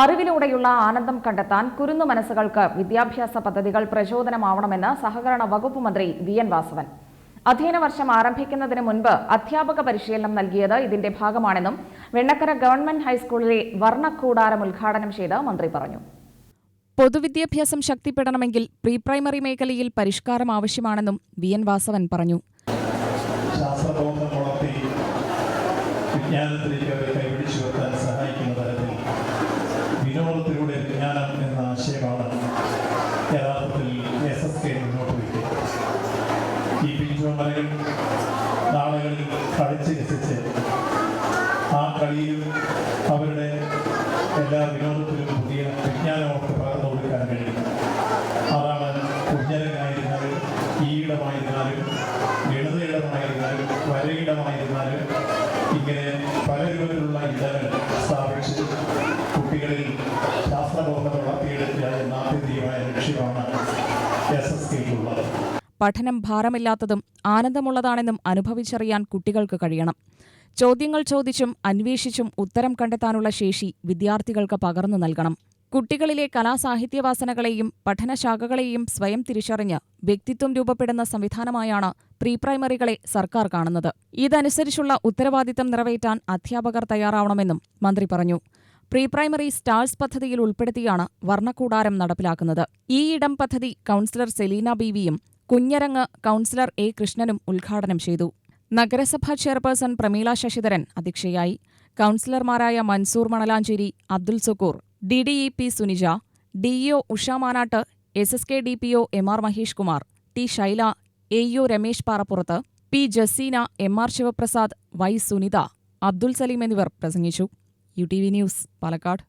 അറിവിലൂടെയുള്ള ആനന്ദം കണ്ടെത്താൻ കുരുന്നു മനസ്സുകൾക്ക് വിദ്യാഭ്യാസ പദ്ധതികൾ പ്രചോദനമാവണമെന്ന് സഹകരണ വകുപ്പ് മന്ത്രി വി എൻ വാസവൻ. അധ്യയന വർഷം ആരംഭിക്കുന്നതിന് മുൻപ് അധ്യാപക പരിശീലനം നൽകിയത് ഇതിന്റെ ഭാഗമാണെന്നും വെണ്ണക്കര ഗവൺമെന്റ് ഹൈസ്കൂളിലെ വർണക്കൂടാരം ഉദ്ഘാടനം ചെയ്ത് മന്ത്രി പറഞ്ഞു. പൊതുവിദ്യാഭ്യാസം ശക്തിപ്പെടണമെങ്കിൽ പ്രീ പ്രൈമറി മേഖലയിൽ പരിഷ്കാരം ആവശ്യമാണെന്നും വി എൻ വാസവൻ പറഞ്ഞു. ശാസ്ത്രബോധം വളർത്തി വിജ്ഞാനത്തിലേക്ക് അവരെ കൈപിടിച്ചു വരുത്താൻ സഹായിക്കുന്ന തരത്തിൽ പിഞ്ചോമലകൾ നാളുകളിൽ കളിച്ച് രസിച്ച് ആ കളിയിലും അവരുടെ എല്ലാ വിനോദത്തിലും പുതിയ വിജ്ഞാനം അവർക്ക് പകർന്നു കൊടുക്കാൻ കഴിയും അതാണ് കുഞ്ഞരങ്ങായിരുന്നാലും ഈയിടമായിരുന്നാലും ഗണിതയിടമായിരുന്നാലും വരയിടമായിരുന്നാലും ഇങ്ങനെ പല രൂപത്തിലുള്ള ഇടങ്ങൾ സ്ഥാപിച്ച് കുട്ടികളിൽ ശാസ്ത്രബോധം വളർത്തിയെടുക്കുക എന്ന ആത്യന്തികമായ ലക്ഷ്യമാണ് പഠനം ഭാരമില്ലാത്തതും ആനന്ദമുള്ളതാണെന്നും അനുഭവിച്ചറിയാൻ കുട്ടികൾക്ക് കഴിയണം. ചോദ്യങ്ങൾ ചോദിച്ചും അന്വേഷിച്ചും ഉത്തരം കണ്ടെത്താനുള്ള ശേഷി വിദ്യാർത്ഥികൾക്ക് പകർന്നു നൽകണം. കുട്ടികളിലെ കലാസാഹിത്യവാസനകളെയും പഠനശാഖകളെയും സ്വയം തിരിച്ചറിഞ്ഞ് വ്യക്തിത്വം രൂപപ്പെടുന്ന സംവിധാനമായാണ് പ്രീ പ്രൈമറികളെ സർക്കാർ കാണുന്നത്. ഇതനുസരിച്ചുള്ള ഉത്തരവാദിത്തം നിറവേറ്റാൻ അധ്യാപകർ തയ്യാറാവണമെന്നും മന്ത്രി പറഞ്ഞു. പ്രീ പ്രൈമറി സ്റ്റാൾസ് പദ്ധതിയിൽ ഉൾപ്പെടുത്തിയാണ് വർണക്കൂടാരം നടപ്പിലാക്കുന്നത്. ഈ ഇടം പദ്ധതി കൌൺസിലർ സെലീന ബീവിയും കുഞ്ഞരങ്ങ് കൌൺസിലർ എ കൃഷ്ണനും ഉദ്ഘാടനം ചെയ്തു. നഗരസഭാ ചെയർപേഴ്സൺ പ്രമീള ശശിധരൻ അധ്യക്ഷയായി. കൌൺസിലർമാരായ Mansoor Manalancheri Abdul Sukkur D D E P Sunija DEO Usha Manatt S S K D P O M R Mahesh Kumar T Shaila A U Ramesh Parappurath P Jaseena M R Sivaprasad Y Sunitha Abdul Saleem എന്നിവർ പ്രസംഗിച്ചു. U T V news Palakkad.